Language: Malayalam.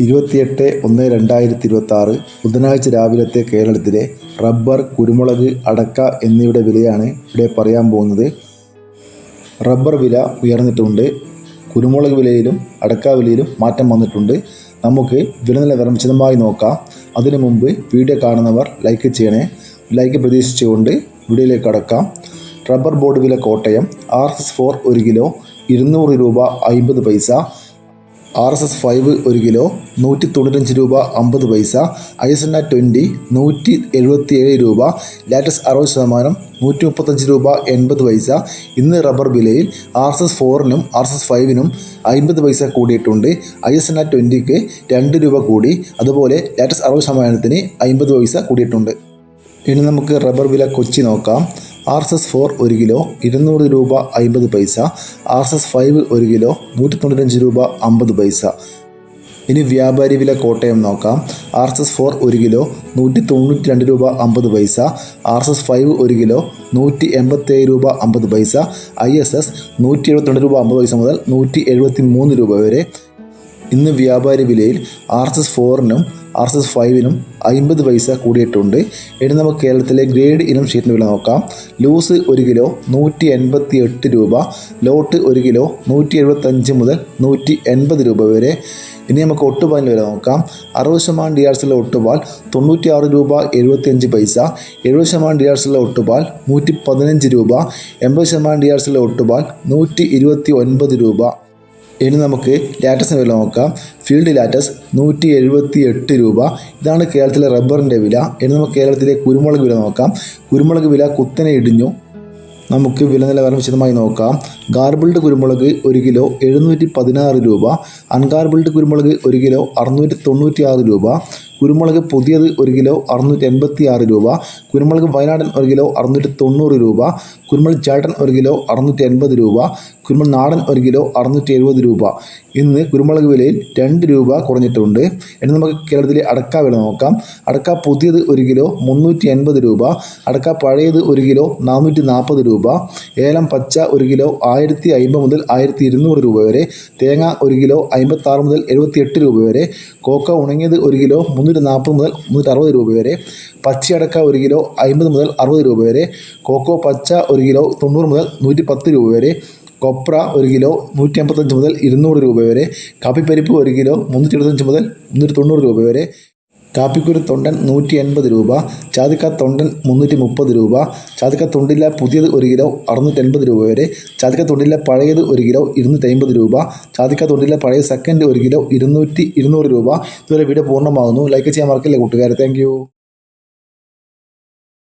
ഇരുപത്തിയെട്ട് ഒന്ന് രണ്ടായിരത്തി ഇരുപത്തി ആറ് ബുധനാഴ്ച രാവിലത്തെ കേരളത്തിലെ റബ്ബർ കുരുമുളക് അടക്ക എന്നിവയുടെ വിലയാണ് ഇവിടെ പറയാൻ പോകുന്നത്. റബ്ബർ വില ഉയർന്നിട്ടുണ്ട്. കുരുമുളക് വിലയിലും അടക്ക വിലയിലും മാറ്റം വന്നിട്ടുണ്ട്. നമുക്ക് വിലനിലവരം വിശദമായി നോക്കാം. അതിനു മുമ്പ് വീഡിയോ കാണുന്നവർ ലൈക്ക് ചെയ്യണേ. ലൈക്ക് പ്രതീക്ഷിച്ചുകൊണ്ട് വീഡിയോയിലേക്ക് അടക്കാം റബ്ബർ ബോർഡ് വില കോട്ടയം ആർ എസ് ഫോർ ഒരു കിലോ ഇരുന്നൂറ് രൂപ അമ്പത് പൈസ ആർ എസ് എസ് ഫൈവ് ഒരു കിലോ നൂറ്റി തൊണ്ണൂറ്റഞ്ച് രൂപ അമ്പത് പൈസ ഐ എസ് ആ ട്വന്റി നൂറ്റി എഴുപത്തി ഏഴ് രൂപ ലാറ്റസ് അറുപത് ശതമാനം നൂറ്റി മുപ്പത്തഞ്ച് രൂപ എൺപത് പൈസ. ഇന്ന് റബ്ബർ വിലയിൽ ആർ എസ് എസ് ഫോറിനും ആർ എസ് എസ് ഫൈവിനും അൻപത് പൈസ കൂടിയിട്ടുണ്ട്. ഐ എസ് ആ ട്വന്റിക്ക് രണ്ട് രൂപ കൂടി അതുപോലെ ലാറ്റസ് അറുപത് ശതമാനത്തിന് അൻപത് പൈസ കൂടിയിട്ടുണ്ട്. ഇനി നമുക്ക് റബ്ബർ വില കൊച്ചി നോക്കാം. ആർ എസ് എസ് ഫോർ ഒരു കിലോ ഇരുന്നൂറ് രൂപ അമ്പത് പൈസ ആർ എസ് എസ് ഫൈവ് ഒരു കിലോ നൂറ്റി തൊണ്ണൂറ്റഞ്ച് രൂപ അമ്പത് പൈസ. ഇനി വ്യാപാരി വില കോട്ടയം നോക്കാം. ആർ എസ് എസ് ഫോർ ഒരു കിലോ നൂറ്റി തൊണ്ണൂറ്റി രണ്ട് രൂപ അമ്പത് പൈസ ആർ എസ് എസ് ഫൈവ് ഒരു കിലോ നൂറ്റി എൺപത്തേഴ് രൂപ അമ്പത് പൈസ ഐ എസ് എസ് നൂറ്റി എഴുപത്തിരണ്ട് രൂപ അമ്പത് പൈസ മുതൽ നൂറ്റി എഴുപത്തി മൂന്ന് രൂപ വരെ. ഇന്ന് വ്യാപാരി വിലയിൽ ആർ എസ് എസ് ഫോറിനും ആർ എസ് എസ് ഫൈവിനും അമ്പത് പൈസ കൂടിയിട്ടുണ്ട്. ഇനി നമുക്ക് കേരളത്തിലെ ഗ്രേഡ് ഇനം ഷീറ്റിന് വില നോക്കാം. ലൂസ് ഒരു കിലോ നൂറ്റി എൺപത്തി എട്ട് രൂപ. ലോട്ട് ഒരു കിലോ നൂറ്റി എഴുപത്തഞ്ച് മുതൽ നൂറ്റി എൺപത് രൂപ വരെ. ഇനി നമുക്ക് ഒട്ടുപാലിന്റെ വില നോക്കാം. അറുപത് ശതമാനം ഡി ആർസിലെ ഒട്ടുപാൽ തൊണ്ണൂറ്റി ആറ് രൂപ എഴുപത്തിയഞ്ച് പൈസ. എഴുപത് ശതമാനം ഡി ആർസിലെ ഒട്ടുപാൽ നൂറ്റി പതിനഞ്ച് രൂപ. എൺപത് ശതമാനം ഡി ആർസിലെ ഒട്ടുപാൽ നൂറ്റി ഇരുപത്തി ഒൻപത് രൂപ. ഇനി നമുക്ക് ലാറ്റസിന് വില നോക്കാം. ഫീൽഡ് ലാറ്റസ് നൂറ്റി എഴുപത്തി എട്ട് രൂപ. ഇതാണ് കേരളത്തിലെ റബ്ബറിന്റെ വില. ഇനി നമുക്ക് കേരളത്തിലെ കുരുമുളക് വില നോക്കാം. കുരുമുളക് വില കുത്തനെ ഇടിഞ്ഞു. നമുക്ക് വില നിലവാരം വിശദമായി നോക്കാം. ഗാർബിൾഡ് കുരുമുളക് ഒരു കിലോ എഴുന്നൂറ്റി പതിനാറ് രൂപ. അൺഗാർബിൾഡ് കുരുമുളക് ഒരു കിലോ അറുന്നൂറ്റി തൊണ്ണൂറ്റി ആറ് രൂപ. കുരുമുളക് പുതിയത് ഒരു കിലോ അറുന്നൂറ്റി എൺപത്തി ആറ് രൂപ. കുരുമുളക് വയനാടൻ ഒരു കിലോ അറുന്നൂറ്റി തൊണ്ണൂറ് രൂപ. കുരുമുളക് ചേട്ടൻ ഒരു കിലോ അറുന്നൂറ്റി എൺപത് രൂപ. കുരുമുളക് നാടൻ ഒരു കിലോ അറുന്നൂറ്റി എഴുപത് രൂപ. ഇന്ന് കുരുമുളക് വിലയിൽ രണ്ട് രൂപ കുറഞ്ഞിട്ടുണ്ട്. ഇനി നമുക്ക് കേരളത്തിലെ അടക്ക വില നോക്കാം. അടക്ക പുതിയത് ഒരു കിലോ മുന്നൂറ്റി എൺപത് രൂപ. അടക്ക പഴയത് ഒരു കിലോ നാനൂറ്റി നാൽപ്പത് രൂപ. ഏലം പച്ച ഒരു കിലോ ആയിരത്തി അമ്പത് മുതൽ ആയിരത്തി ഇരുന്നൂറ് രൂപ വരെ. തേങ്ങ ഒരു കിലോ അമ്പത്താറ് മുതൽ എഴുപത്തി എട്ട് രൂപ വരെ. കോക്ക ഉണങ്ങിയത് ഒരു കിലോ മുന്നൂറ്റി നാൽപ്പത് മുതൽ മുന്നൂറ്റി അറുപത് രൂപ വരെ. പച്ചയടക്ക ഒരു കിലോ അമ്പത് മുതൽ അറുപത് രൂപ വരെ. കോക്കോ പച്ച ഒരു കിലോ തൊണ്ണൂറ് മുതൽ നൂറ്റി പത്ത് രൂപ വരെ. കൊപ്ര ഒരു കിലോ നൂറ്റി അമ്പത്തഞ്ച് മുതൽ ഇരുന്നൂറ് രൂപ വരെ. കാപ്പിപ്പരിപ്പ് ഒരു കിലോ മുന്നൂറ്റി എഴുപത്തഞ്ച് മുതൽ മുന്നൂറ്റി തൊണ്ണൂറ് രൂപ വരെ. കാപ്പിക്കുരു തൊണ്ടൻ നൂറ്റി എൺപത് രൂപ. ചാതിക്ക തൊണ്ടൻ മുന്നൂറ്റി മുപ്പത് രൂപ. ചാതിക്ക തൊണ്ടില്ല പുതിയത് ഒരു കിലോ അറുന്നൂറ്റി എൺപത് രൂപ വരെ. ചാതിക്ക തൊണ്ടില്ല പഴയത് ഒരു കിലോ ഇരുന്നൂറ്റി അമ്പത് രൂപ. ചാതിക്ക തൊണ്ടില്ല പഴയ സെക്കൻഡ് ഒരു കിലോ ഇരുന്നൂറ്റി ഇരുന്നൂറ് രൂപ. ഇതുവരെ വീഡിയോ പൂർണമാകുന്നു. ലൈക്ക് ചെയ്യാൻ മറക്കില്ല കൂട്ടുകാരെ. താങ്ക്